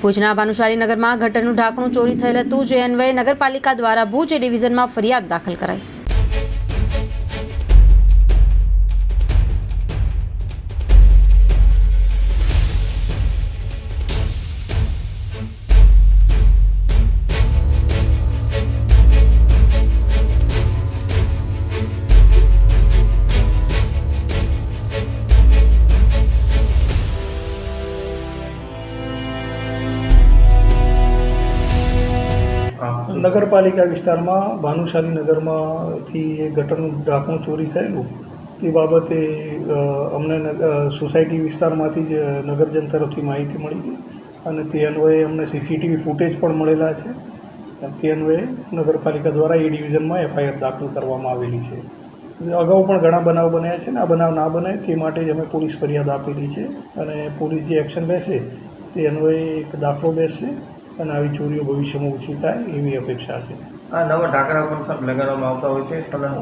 ભુજના ભાનુશાલી નગરમાં ગટરનું ઢાંકણું ચોરી થયેલ હતું. જે અન્વયે નગરપાલિકા દ્વારા ભુજ ડિવિઝનમાં ફરિયાદ દાખલ કરાઈ. નગરપાલિકા વિસ્તારમાં, ભાનુશાલી નગરમાંથી એ ગટરનું ઢાંકણું ચોરી થયેલું. તે બાબતે અમને સોસાયટી વિસ્તારમાંથી જ નગરજન તરફથી માહિતી મળી હતી અને તે અન્વયે અમને સીસીટીવી ફૂટેજ પણ મળેલા છે. તે અન્વયે નગરપાલિકા દ્વારા એ ડિવિઝનમાં એફઆઈઆર દાખલ કરવામાં આવેલી છે. અગાઉ પણ ઘણા બનાવ બન્યા છે ને આ બનાવ ના બને તે માટે જ અમે પોલીસ ફરિયાદ આપેલી છે અને પોલીસ જે એક્શન લેશે તે અન્વયે એક દાખલો બેસશે. અને આવી ચોરીઓ ભવિષ્યમાં ઓછી થાય એવી અપેક્ષા છે. આ નવા ઢાંકણા પણ સાહેબ લગાડવામાં આવતા હોય છે?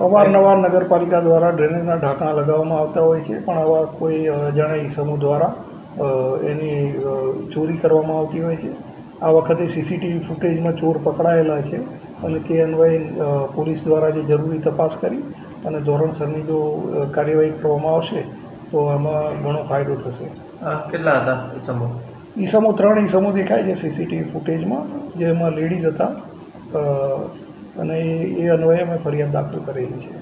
અવારનવાર નગરપાલિકા દ્વારા ડ્રેનેજના ઢાંકણા લગાવવામાં આવતા હોય છે પણ આવા કોઈ અજાણ્યા સમૂહ દ્વારા એની ચોરી કરવામાં આવતી હોય છે. આ વખતે સીસીટીવી ફૂટેજમાં ચોર પકડાયેલા છે અને તે અન્વયે પોલીસ દ્વારા જે જરૂરી તપાસ કરી અને ધોરણસરની જો કાર્યવાહી કરવામાં આવશે તો આમાં ઘણો ફાયદો થશે. આ કેટલા હતા સમૂહ? ઈસમો ત્રણ ઈસમો દેખાય છે સીસીટીવી ફૂટેજમાં જેમાં લેડીઝ હતા. અને એ અન્વયે અમે ફરિયાદ દાખલ કરેલી છે.